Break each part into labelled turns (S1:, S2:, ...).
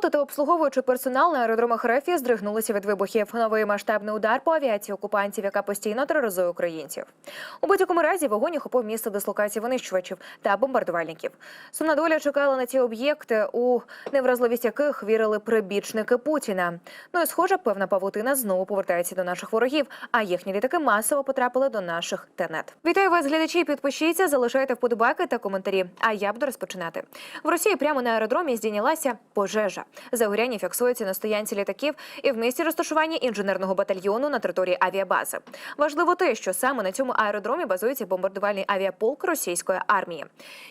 S1: Пілоти та обслуговуючий персонал на аеродромах РФ здригнулися від вибухів. Новий масштабний удар по авіації окупантів, яка постійно тероризує українців. У будь-якому разі вогонь охопив місце дислокації винищувачів та бомбардувальників. Сумна доля чекала на ці об'єкти, у невразливість яких вірили прибічники Путіна. Ну і схоже, певна павутина знову повертається до наших ворогів, а їхні літаки масово потрапили до наших тенет. Вітаю вас, глядачі. Підпишіться, залишайте вподобайки та коментарі. А я буду розпочинати. В Росії прямо на аеродромі здійнялася пожежа. Загоряння фіксується на стоянці літаків і в місці розташування інженерного батальйону на території авіабази. Важливо те, що саме на цьому аеродромі базується бомбардувальний авіаполк російської армії.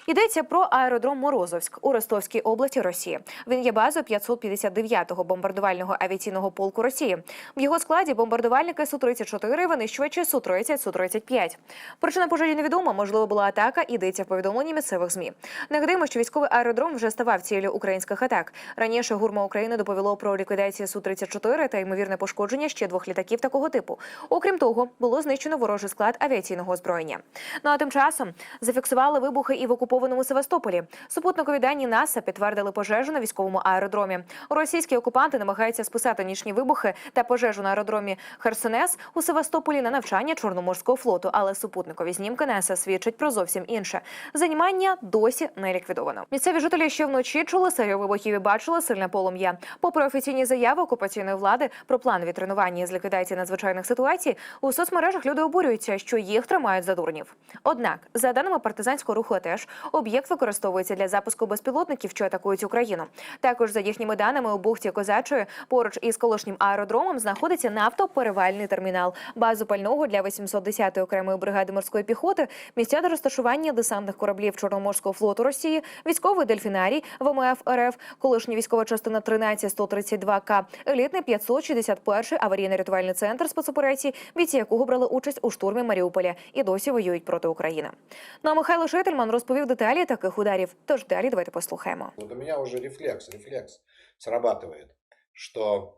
S1: Йдеться про аеродром Морозовськ у Ростовській області Росії. Він є базою 559-го бомбардувального авіаційного полку Росії. В його складі бомбардувальники су 34 винищувачі су 30 су 35 Причина пожежі невідома. Можливо, була атака. Йдеться в повідомленні місцевих змі. Нагадаємо, що військовий аеродром вже ставав ціллю українських атак. Раніше гурма України доповіло про ліквідацію су 34 та ймовірне пошкодження ще двох літаків такого типу. Окрім того, було знищено ворожий склад авіаційного озброєння. Ну а тим часом зафіксували вибухи і в окупованому Севастополі. Супутникові дані НАСА підтвердили пожежу на військовому аеродромі. Російські окупанти намагаються списати нічні вибухи та пожежу на аеродромі Херсонес у Севастополі на навчання Чорноморського флоту. Але супутникові знімки НАСА свідчать про зовсім інше. Займання досі не ліквідовано. Місцеві жителі ще вночі чули серію вибухів і бачили сильне полум'я. Попри офіційні заяви окупаційної влади про планові тренування з ліквідації надзвичайних ситуацій, у соцмережах люди обурюються, що їх тримають за дурнів. Однак, за даними партизанського руху, АТЕШ, об'єкт використовується для запуску безпілотників, що атакують Україну. Також за їхніми даними у бухті Козачої поруч із колишнім аеродромом знаходиться нафтоперевальний термінал, базу пального для 810-ї окремої бригади морської піхоти, місця до розташування десантних кораблів Чорноморського флоту Росії, військовий дельфінарій ВМФ РФ, колишня військова частина 13132К, елітний 561-й аварійно-рятувальний центр спецоперацій, бійці якого брали участь у штурмі Маріуполя і досі воюють проти України. Ну а Михайло Шительман розповів деталі таких ударів. Тож далі давайте послухаємо.
S2: Вот у меня уже рефлекс, рефлекс срабатывает, что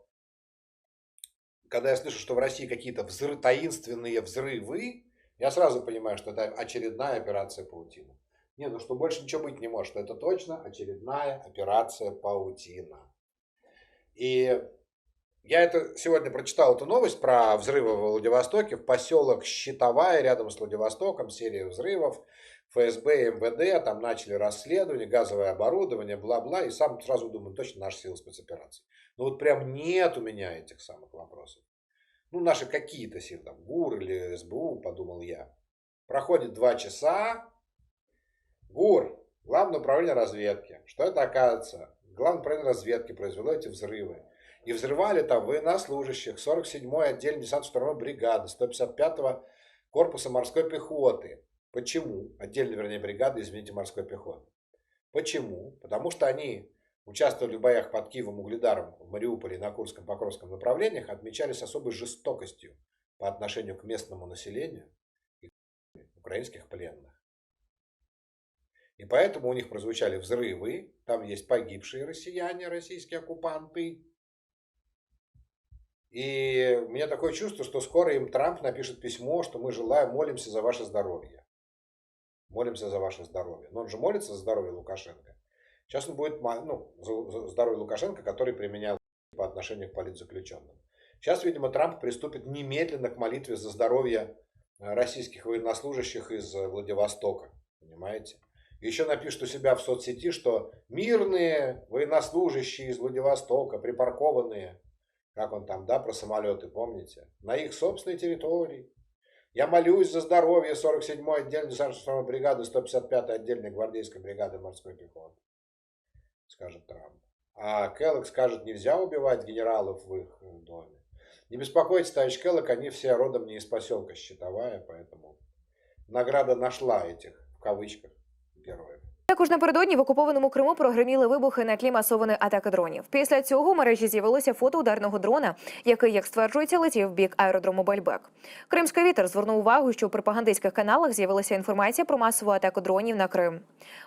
S2: когда я слышу, что в России какие-то взры- таинственные взрывы, я сразу понимаю, что это очередная операция паутина. Не, ну что больше ничего быть не может. Это точно очередная операция паутина. И я это сегодня прочитал эту новость про взрывы в Владивостоке, в поселок Щитовая, рядом с Владивостоком, серия взрывов. ФСБ и МВД там начали расследование, газовое оборудование, бла-бла. И сам сразу думаю, точно наши силы спецоперации. Но вот прям нет у меня этих самых вопросов. Ну, наши какие-то силы, там, ГУР или СБУ, подумал я. Проходит два часа. ГУР, Главное управление разведки. Что это оказывается? Главное управление разведки произвело эти взрывы. И взрывали там военнослужащих 47-й отдельной десантно-штурмовой бригады, 155-го корпуса морской пехоты. Почему? Отдельной, вернее, бригады, извините, морской пехоты. Почему? Потому что они участвовали в боях под Киевом, Угледаром, в Мариуполе и на Курском, Покровском направлениях, отмечались особой жестокостью по отношению к местному населению и украинских пленных. И поэтому у них прозвучали взрывы, там есть погибшие россияне, российские оккупанты. И у меня такое чувство, что скоро им Трамп напишет письмо, что мы желаем, молимся за ваше здоровье. Молимся за ваше здоровье. Но он же молится за здоровье Лукашенко. Сейчас он будет, ну, за здоровье Лукашенко, который применял по отношению к политзаключенным. Сейчас, видимо, Трамп приступит немедленно к молитве за здоровье э, российских военнослужащих из э, Владивостока. Понимаете? Еще напишет у себя в соцсети, что мирные военнослужащие из Владивостока, припаркованные, как он там, да, про самолеты, помните, на их собственной территории. Я молюсь за здоровье 47-й отдельной десантно бригады, 155-й отдельной гвардейской бригады морской пехоты, скажет Трамп. А Келлог скажет, нельзя убивать генералов в их э, доме. Не беспокойтесь, товарищ Келлог, они все родом не из поселка Щитовая, поэтому награда нашла этих, в кавычках, Garoe.
S1: Також напередодні в окупованому Криму прогреміли вибухи на тлі масованої атаки дронів. Після цього в мережі з'явилося фото ударного дрона, який, як стверджується, летів в бік аеродрому Бальбек. Кримський вітер звернув увагу, що у пропагандистських каналах з'явилася інформація про масову атаку дронів на Крим.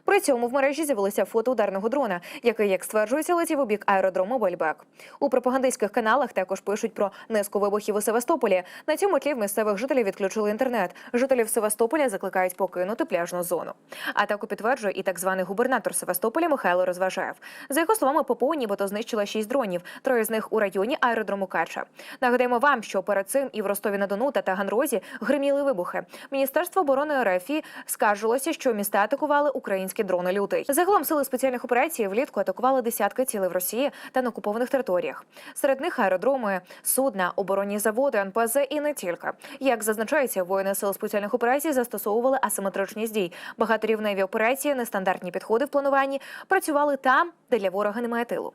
S1: При цьому в мережі з'явилося фото ударного дрона, який, як стверджується, летів у бік аеродрому Бальбек. У пропагандистських каналах також пишуть про низку вибухів у Севастополі. На цьому тлі в місцевих жителів відключили інтернет. Жителів Севастополя закликають покинути пляжну зону. Атаку підтверджує і так так званий губернатор Севастополя Михайло Розважаєв. За його словами, ППО нібито знищила шість дронів, троє з них у районі аеродрому Кача. Нагадаємо вам, що перед цим і в Ростові на Дону та Таганрозі гриміли вибухи. Міністерство оборони РФ скаржилося, що міста атакували українські дрони лютий. Загалом сили спеціальних операцій влітку атакували десятки цілей в Росії та на окупованих територіях. Серед них аеродроми, судна, оборонні заводи, НПЗ і не тільки. Як зазначається, воїни сил спеціальних операцій застосовували асиметричність дій, багаторівневі операції, нестандартні підходи в плануванні, працювали там, де для ворога немає тилу.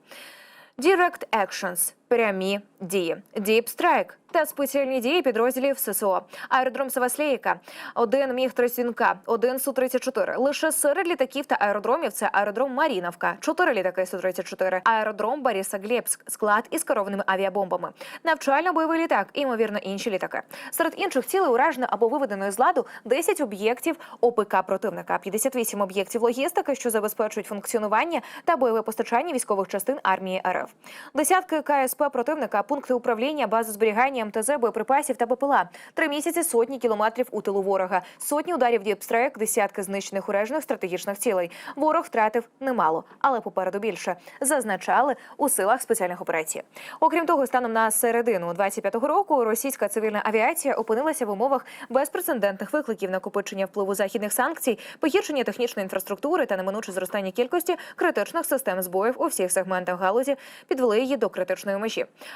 S1: Direct Actions – прямі дії, Deep Strike та спеціальні дії підрозділів ССО. Аеродром Севаслейка, один міг трисінка, один су 34 Лише серед літаків та аеродромів це аеродром Маріновка, чотири літаки су 34 аеродром Бориса Глебськ, склад із керованими авіабомбами, навчально-бойовий літак, і, ймовірно, інші літаки. Серед інших цілей уражено або виведено з ладу 10 об'єктів ОПК противника, 58 об'єктів логістики, що забезпечують функціонування та бойове постачання військових частин армії РФ. Десятки КСП противника, пункти управління, бази зберігання МТЗ, боєприпасів та БПЛА. Три місяці сотні кілометрів у тилу ворога, сотні ударів діпстрек, десятки знищених уражених стратегічних цілей. Ворог втратив немало, але попереду більше. Зазначали у силах спеціальних операцій. Окрім того, станом на середину 25-го року російська цивільна авіація опинилася в умовах безпрецедентних викликів накопичення впливу західних санкцій, погіршення технічної інфраструктури та неминуче зростання кількості критичних систем збоїв у всіх сегментах галузі підвели її до критичної межі.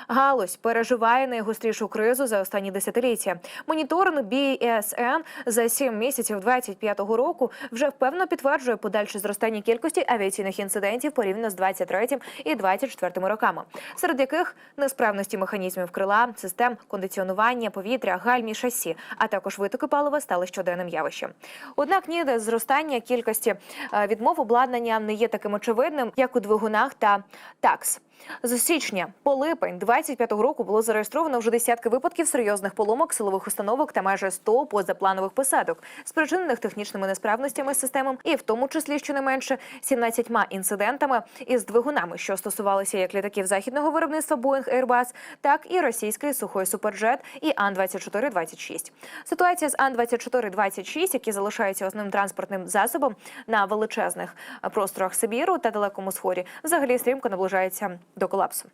S1: Галузь переживає найгострішу кризу за останні десятиліття. Моніторинг BSN за сім місяців 25-го року вже впевнено підтверджує подальше зростання кількості авіаційних інцидентів порівняно з 23 і 24 роками, серед яких несправності механізмів крила, систем кондиціонування повітря, гальмі, шасі, а також витоки палива стали щоденним явищем. Однак ні зростання кількості е, відмов обладнання не є таким очевидним, як у двигунах та такс. З січня по липень 25-го року було зареєстровано вже десятки випадків серйозних поломок силових установок та майже 100 позапланових посадок, спричинених технічними несправностями систем, і в тому числі щонайменше 17 інцидентами із двигунами, що стосувалися як літаків західного виробництва Boeing Airbus, так і російської сухої суперджет і Ан-24-26. Ситуація з Ан-24-26, які залишаються основним транспортним засобом на величезних просторах Сибіру та далекому сході, взагалі стрімко наближається до колапсу.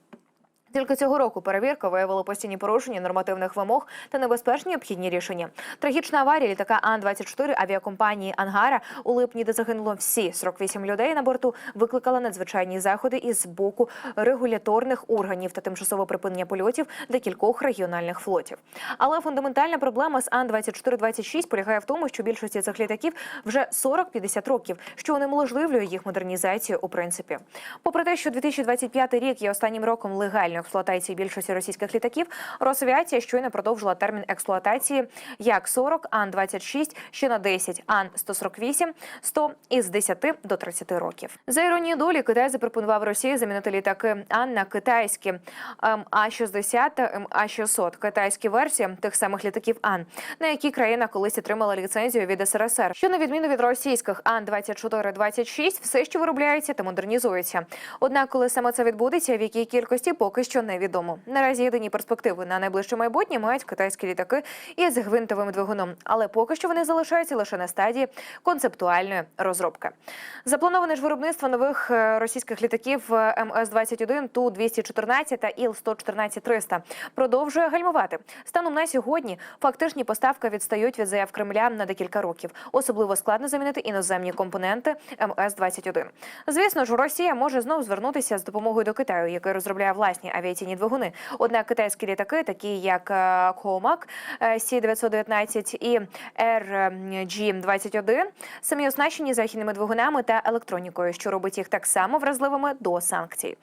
S1: Тільки цього року перевірка виявила постійні порушення нормативних вимог та небезпечні обхідні рішення. Трагічна аварія літака Ан-24 авіакомпанії Ангара у липні, де загинуло всі 48 людей на борту, викликала надзвичайні заходи із боку регуляторних органів та тимчасове припинення польотів для кількох регіональних флотів. Але фундаментальна проблема з Ан-24-26 полягає в тому, що більшості цих літаків вже 40-50 років, що унеможливлює їх модернізацію у принципі. Попри те, що 2025 рік є останнім роком легальної експлуатації більшості російських літаків, Росавіація щойно продовжила термін експлуатації як 40 Ан-26 ще на 10 Ан-148, 100 із 10 до 30 років. За іронією долі, Китай запропонував Росії замінити літаки Ан на китайські ем, А-60 та МА-600, китайські версії тих самих літаків Ан, на які країна колись отримала ліцензію від СРСР, що на відміну від російських Ан-24-26 все ще виробляється та модернізується. Однак, коли саме це відбудеться, в якій кількості поки що невідомо. Наразі єдині перспективи на найближче майбутнє мають китайські літаки із гвинтовим двигуном, але поки що вони залишаються лише на стадії концептуальної розробки. Заплановане ж виробництво нових е, російських літаків е, МС-21, Ту-214 та Іл-114-300 продовжує гальмувати. Станом на сьогодні фактичні поставки відстають від заяв Кремля на декілька років. Особливо складно замінити іноземні компоненти МС-21. Звісно ж, Росія може знову звернутися з допомогою до Китаю, який розробляє власні авіаційні двигуни. Однак китайські літаки, такі як е, Комак, Сі-919 і RG-21, самі оснащені західними двигунами та електронікою, що робить їх так само вразливими до санкцій.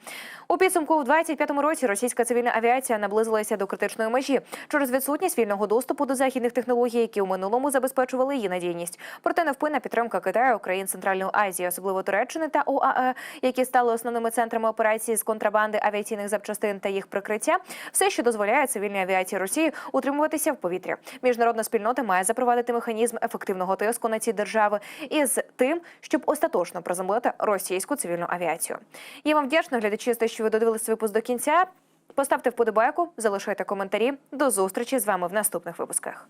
S1: У підсумку у 25-му році російська цивільна авіація наблизилася до критичної межі через відсутність вільного доступу до західних технологій, які у минулому забезпечували її надійність. Проте невпинна підтримка Китаю, країн Центральної Азії, особливо Туреччини та ОАЕ, які стали основними центрами операції з контрабанди авіаційних запчастин та їх прикриття, все, що дозволяє цивільній авіації Росії утримуватися в повітрі. Міжнародна спільнота має запровадити механізм ефективного тиску на ці держави із тим, щоб остаточно приземлити російську цивільну авіацію. Я вам вдячна, глядачі, за те, що ви додивилися випуск до кінця. Поставте вподобайку, залишайте коментарі. До зустрічі з вами в наступних випусках.